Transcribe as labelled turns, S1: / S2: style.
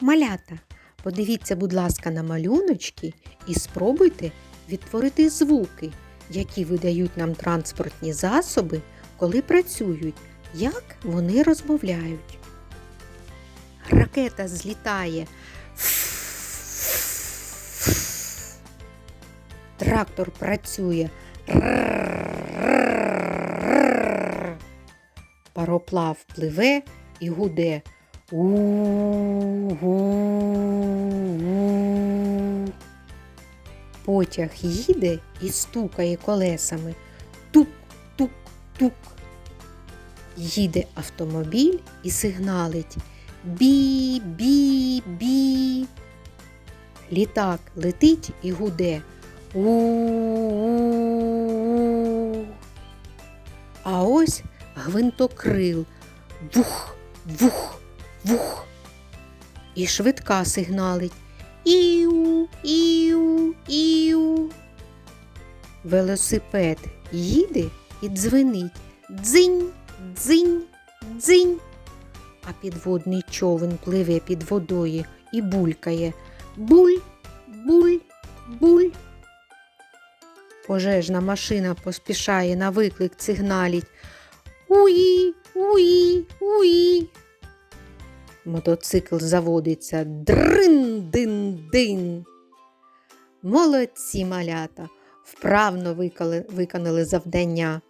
S1: Малята, подивіться, будь ласка, на малюночки і спробуйте відтворити звуки, які видають нам транспортні засоби, коли працюють, як вони розмовляють. Ракета злітає. Трактор працює. Пароплав пливе і гуде. У-гу-гу. Потяг їде і стукає колесами. Тук-тук-тук. Їде автомобіль і сигналить. Бі-бі-бі. Літак летить і гуде. У-у-у. А ось гвинтокрил. Вух, вух, вух. І швидка сигналить. Іу, іу, іу. Велосипед їде і дзвенить. Дзинь, дзинь, дзинь. А підводний човен пливе під водою і булькає. Буль, буль, буль. Пожежна машина поспішає на виклик сигналіть. Уї, уї, уї. Мотоцикл заводиться дрин-дин-дин. Молодці малята, вправно виконали завдання.